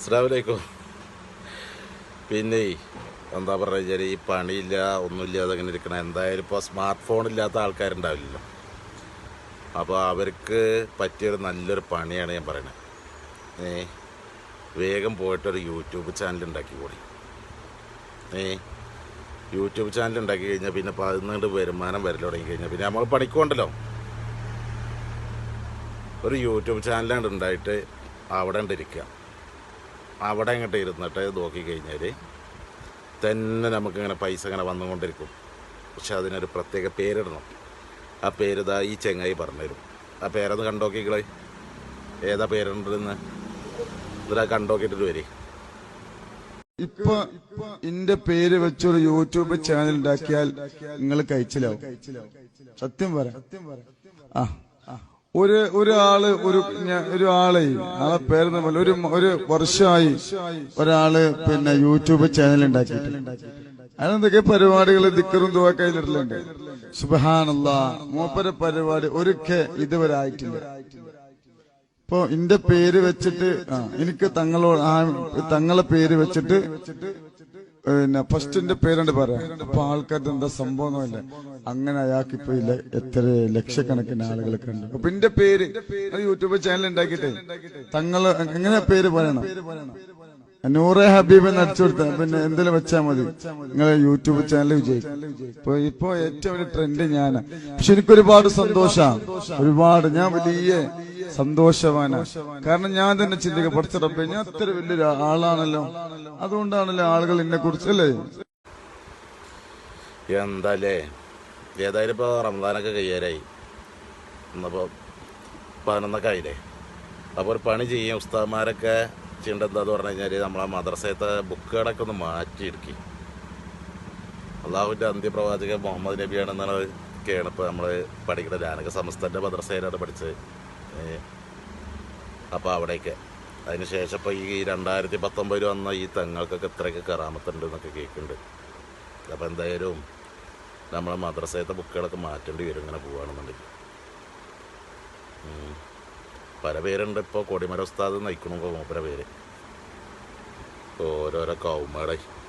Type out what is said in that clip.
അസ്സലാമലൈക്കും. പിന്നെ എന്താ പറയുക വെച്ചാൽ ഈ പണിയില്ല ഒന്നുമില്ല അങ്ങനെ ഇരിക്കണം. എന്തായാലും ഇപ്പോൾ സ്മാർട്ട് ഫോൺ ഇല്ലാത്ത ആൾക്കാരുണ്ടാവില്ലല്ലോ. അപ്പോൾ അവർക്ക് പറ്റിയൊരു നല്ലൊരു പണിയാണ് ഞാൻ പറയണത് ഏ വേഗം പോയിട്ടൊരു യൂട്യൂബ് ചാനൽ ഉണ്ടാക്കി കൂടി. ഏ യൂട്യൂബ് ചാനൽ ഉണ്ടാക്കി കഴിഞ്ഞാൽ പിന്നെ പതിനണ്ട് വരുമാനം വരൽ തുടങ്ങി കഴിഞ്ഞാൽ പിന്നെ നമ്മൾ പണിക്കുണ്ടല്ലോ. ഒരു യൂട്യൂബ് ചാനലാണ് ഉണ്ടായിട്ട് അവിടെ ഉണ്ടിരിക്കുക അവിടെ ഇങ്ങോട്ട് ഇരുന്നിട്ട് നോക്കി കഴിഞ്ഞാൽ തന്നെ നമുക്കിങ്ങനെ പൈസ ഇങ്ങനെ വന്നുകൊണ്ടിരിക്കും. പക്ഷെ അതിനൊരു പ്രത്യേക പേരിടണം. ആ പേര് ഇതാ ഈ ചെങ്ങായി പറഞ്ഞുതരും. ആ പേരൊന്ന് കണ്ടോക്കിക്കളെ. ഏതാ പേരുണ്ടെന്ന് ഇതിലാ കണ്ടോക്കിയിട്ട് വരെ. ഇപ്പൊ എന്റെ പേര് വെച്ചൊരു യൂട്യൂബ് ചാനൽ ഉണ്ടാക്കിയാൽ നിങ്ങൾ കഴിച്ചിലാവും. സത്യം പറ. ആ. ഒരു ഒരാൾ ഒരു ഒരു ഒരാളെ ആളെ പേരെന്ന് പോലെ ഒരു ഒരു വർഷമായി ഒരാൾ പിന്നെ യൂട്യൂബ് ചാനൽ ഉണ്ടാക്കി അതിനെന്തൊക്കെ പരിപാടികൾ ദിക്കറും തുവക്കയിലിടലുണ്ട് സുബഹാനല്ല മൂപ്പര പരിപാടി ഒരുക്കെ ഇതുവരെ ആയിട്ടില്ല. ഇപ്പൊ എന്റെ പേര് വെച്ചിട്ട് എനിക്ക് തങ്ങളോട് തങ്ങളെ പേര് വെച്ചിട്ട് പിന്നെ ഫസ്റ്റിന്റെ പേരുണ്ട് പറയാം അപ്പൊ ആൾക്കാർക്ക് എന്താ സംഭവമൊന്നുമില്ല അങ്ങനെ അയാൾക്ക് ഇപ്പൊ എത്ര ലക്ഷക്കണക്കിന് ആളുകളൊക്കെ ഉണ്ട്. അപ്പൊ എന്റെ പേര് യൂട്യൂബ് ചാനൽ ഉണ്ടാക്കിട്ടെ തങ്ങൾ എങ്ങനെ പേര് പറയണം? നൂറെ ഹബീബ് എന്ന് അടിച്ചു കൊടുത്ത പിന്നെ എന്തെങ്കിലും വെച്ചാൽ മതി. നിങ്ങളെ യൂട്യൂബ് ചാനൽ വിജയിക്കും ഇപ്പൊ ഏറ്റവും ട്രെൻഡ് ഞാനാ. പക്ഷെ എനിക്കൊരുപാട് സന്തോഷമാണ് ഒരുപാട് ഞാൻ വലിയ സന്തോഷവാനാ. കാരണം ഞാൻ തന്നെ ചിന്തിക്കുക പഠിച്ച റബ്ബേ ഞാൻ അത്ര വലിയൊരു ആളാണല്ലോ. അതുകൊണ്ടാണല്ലോ ആളുകൾ എന്നെ കുറിച്ച് അല്ലേ? എന്താല്ലേ ഏതായാലും ഇപ്പോൾ റമദാനൊക്കെ കയ്യാരായി എന്നപ്പോ പതിനൊന്നൊക്കെ ആയില്ലേ? അപ്പോൾ ഒരു പണി ചെയ്യും. ഉസ്താദ്മാരൊക്കെ ചെയ്യേണ്ടത് എന്താന്ന് പറഞ്ഞു കഴിഞ്ഞാൽ നമ്മളെ മദ്രസയത്തെ ബുക്കുകളൊക്കെ ഒന്ന് മാറ്റിയെടുക്കി. അള്ളാഹുവിന്റെ അന്ത്യപ്രവാചകൻ മുഹമ്മദ് നബിയാണെന്നാണ് ഒക്കെയാണ് ഇപ്പോൾ നമ്മൾ പഠിക്കുന്നത് ഞാനൊക്കെ സമസ്തന്റെ മദ്രസയിലാണ് പഠിച്ചത്. അപ്പോൾ അവിടേക്ക്. അതിന് ശേഷം ഇപ്പോൾ ഈ രണ്ടായിരത്തി പത്തൊമ്പതിൽ വന്ന ഈ തെങ്ങൾക്കൊക്കെ ഇത്രയൊക്കെ കറാമത്തുണ്ട് എന്നൊക്കെ കേൾക്കുന്നുണ്ട്. അപ്പോൾ എന്തായാലും നമ്മളെ മദ്രസയത്തെ ബുക്കുകളൊക്കെ മാറ്റേണ്ടി വരും ഇങ്ങനെ പോവുകയാണെന്നുണ്ടെങ്കിൽ. പല പേരുണ്ട് ഇപ്പോൾ കൊടിമര ഉസ്താദ് നയിക്കണു മൂപ്പര പേര്. ഓരോരോ കൗമയുടെ